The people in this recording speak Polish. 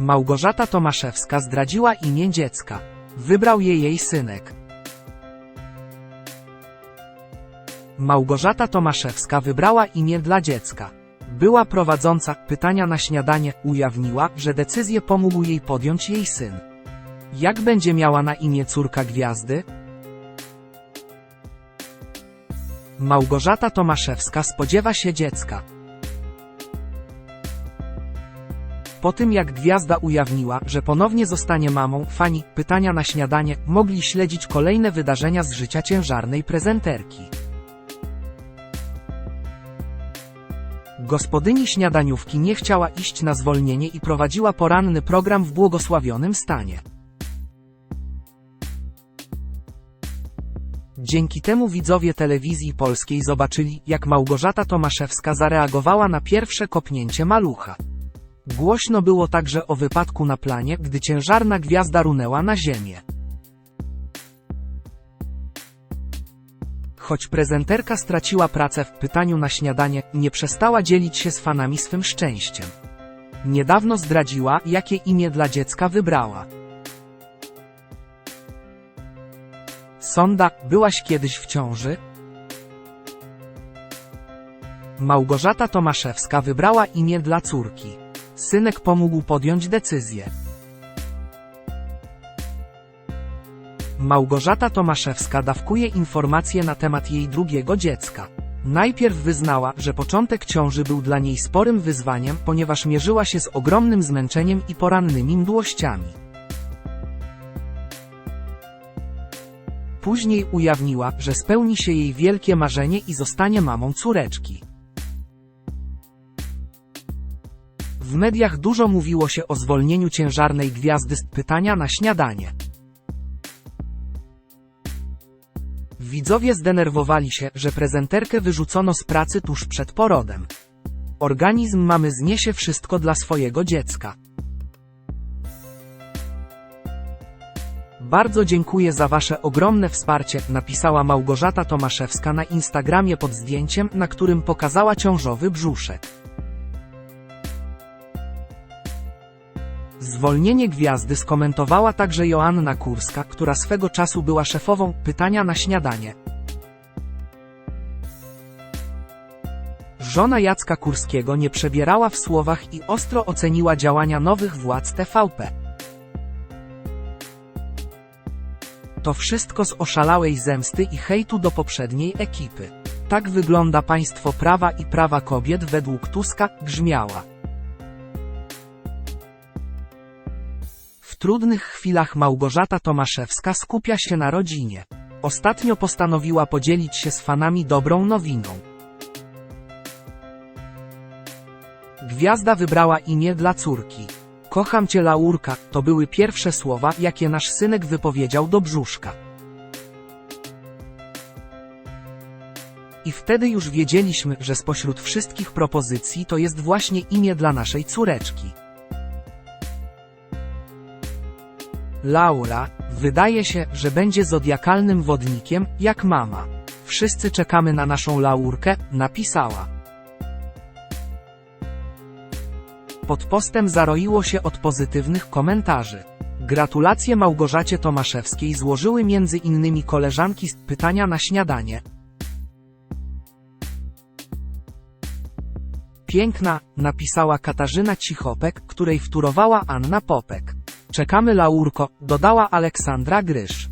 Małgorzata Tomaszewska zdradziła imię dziecka. Wybrał je jej synek. Małgorzata Tomaszewska wybrała imię dla dziecka. Była prowadząca pytania na śniadanie, ujawniła, że decyzję pomógł jej podjąć jej syn. Jak będzie miała na imię córka gwiazdy? Małgorzata Tomaszewska spodziewa się dziecka. Po tym jak gwiazda ujawniła, że ponownie zostanie mamą, fani pytania na śniadanie mogli śledzić kolejne wydarzenia z życia ciężarnej prezenterki. Gospodyni śniadaniówki nie chciała iść na zwolnienie i prowadziła poranny program w błogosławionym stanie. Dzięki temu widzowie telewizji polskiej zobaczyli, jak Małgorzata Tomaszewska zareagowała na pierwsze kopnięcie malucha. Głośno było także o wypadku na planie, gdy ciężarna gwiazda runęła na ziemię. Choć prezenterka straciła pracę w pytaniu na śniadanie, nie przestała dzielić się z fanami swym szczęściem. Niedawno zdradziła, jakie imię dla dziecka wybrała. Sonda, byłaś kiedyś w ciąży? Małgorzata Tomaszewska wybrała imię dla córki. Synek pomógł podjąć decyzję. Małgorzata Tomaszewska dawkuje informacje na temat jej drugiego dziecka. Najpierw wyznała, że początek ciąży był dla niej sporym wyzwaniem, ponieważ mierzyła się z ogromnym zmęczeniem i porannymi mdłościami. Później ujawniła, że spełni się jej wielkie marzenie i zostanie mamą córeczki. W mediach dużo mówiło się o zwolnieniu ciężarnej gwiazdy z pytania na śniadanie. Widzowie zdenerwowali się, że prezenterkę wyrzucono z pracy tuż przed porodem. Organizm mamy zniesie wszystko dla swojego dziecka. Bardzo dziękuję za Wasze ogromne wsparcie, napisała Małgorzata Tomaszewska na Instagramie pod zdjęciem, na którym pokazała ciążowy brzuszek. Zwolnienie gwiazdy skomentowała także Joanna Kurska, która swego czasu była szefową pytania na śniadanie. Żona Jacka Kurskiego nie przebierała w słowach i ostro oceniła działania nowych władz TVP. To wszystko z oszalałej zemsty i hejtu do poprzedniej ekipy. Tak wygląda państwo prawa i prawa kobiet według Tuska, grzmiała. Trudnych chwilach Małgorzata Tomaszewska skupia się na rodzinie. Ostatnio postanowiła podzielić się z fanami dobrą nowiną. Gwiazda wybrała imię dla córki. Kocham cię Laurka, to były pierwsze słowa, jakie nasz synek wypowiedział do brzuszka. I wtedy już wiedzieliśmy, że spośród wszystkich propozycji to jest właśnie imię dla naszej córeczki. Laura, wydaje się, że będzie zodiakalnym wodnikiem, jak mama. Wszyscy czekamy na naszą Laurkę, napisała. Pod postem zaroiło się od pozytywnych komentarzy. Gratulacje Małgorzacie Tomaszewskiej złożyły między innymi koleżanki z pytania na śniadanie. Piękna, napisała Katarzyna Cichopek, której wtórowała Anna Popek. Czekamy Laurko, dodała Aleksandra Grysz.